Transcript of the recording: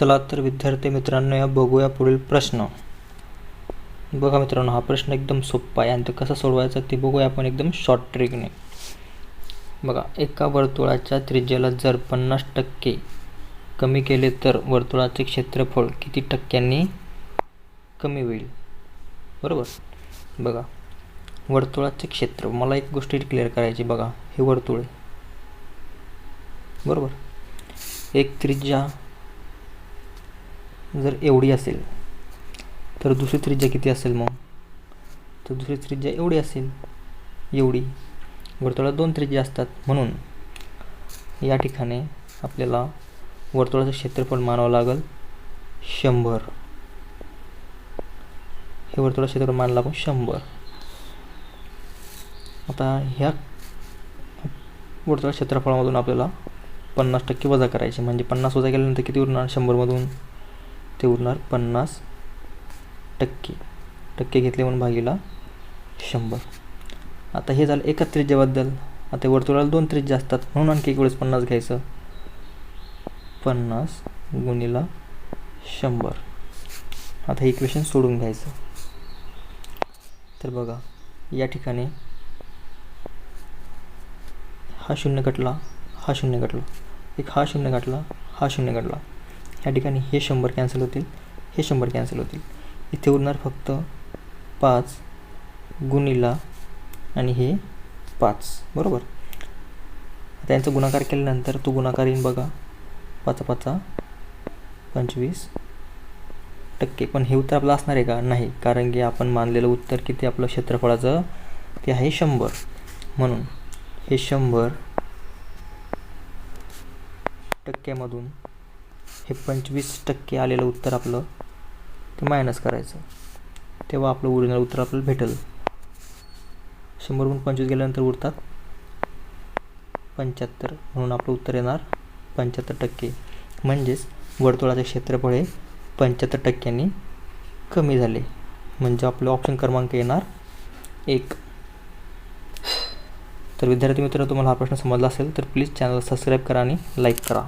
चला तर विद्यार्थी मित्रांनो या बघूया पुढील प्रश्न. बघा मित्रांनो हा प्रश्न एकदम सोपा आहे. आणि तो कसा सोडवायचा ते बघूया आपण एकदम शॉर्ट ट्रिकने बघा एका वर्तुळाच्या त्रिज्याला जर पन्नास टक्के कमी केले तर वर्तुळाचे क्षेत्रफळ किती टक्क्यांनी कमी होईल? बरोबर? बघा वर्तुळाचे क्षेत्र मला एक गोष्टी क्लिअर करायची बघा हे वर्तुळ बरोबर? एक त्रिज्या जर एवढी असेल तर दुसरी त्रिज्या किती असेल मग? तर दुसरी त्रिज्या एवढी असेल एवढी. वर्तुळात दोन त्रिज्या असतात म्हणून या ठिकाणी आपल्याला वर्तुळाचं क्षेत्रफळ मानावं लागेल शंभर. हे वर्तुळाचं क्षेत्रफळ मानलं आपण शंभर. आता ह्या वर्तुळा क्षेत्रफळामधून आपल्याला पन्नास टक्के वजा करायचे म्हणजे पन्नास वजा केल्यानंतर किती उरणार? शंभरमधून ते उरणार पन्नास टक्के. टक्के घेतले म्हणून भागीला शंभर. आता हे झालं एका त्रिज्याबद्दल आता वर्तुळाला दोन त्रिज्या असतात. म्हणून आणखी एक वेळेस पन्नास घ्यायचं. पन्नास गुणीला शंभर. आता हे इक्वेशन सोडून घ्यायचं. तर बघा या ठिकाणी हा शून्य कटला हा शून्य कटला एक हा शून्य काटला हा शून्य काटला या ठिकाणी हे शंभर कॅन्सल होतील हे शंभर कॅन्सल होतील. इथे उरणार फक्त पाच गुणीला आणि हे पाच बरोबर? त्यांचा गुणाकार केल्यानंतर तो गुणाकार येईन बघा. पाचा पाचा पंचवीस टक्के. पण हे उत्तर आपलं असणार आहे का? नाही. कारण की आपण मानलेलं उत्तर किती? आपलं क्षेत्रफळाचं ते आहे शंभर. म्हणून हे शंभर टक्क्यामधून हे पंचवीस टक्के आलेलं उत्तर आपलं ते मायनस करायचं. तेव्हा आपलं ओरिजिनल उत्तर आपल्याला भेटेल. शंभरहून पंचवीस गेल्यानंतर उरतात पंच्याहत्तर म्हणून आपलं उत्तर येणार पंच्याहत्तर टक्के. म्हणजेच वर्तुळाचे क्षेत्रफळ हे पंच्याहत्तर टक्क्यांनी कमी झाले. म्हणजे आपलं ऑप्शन क्रमांक येणार एक. तर विद्यार्थी मित्र तुम्हाला हा प्रश्न समजला असेल तर प्लीज चॅनल सबस्क्राईब करा आणि लाईक करा.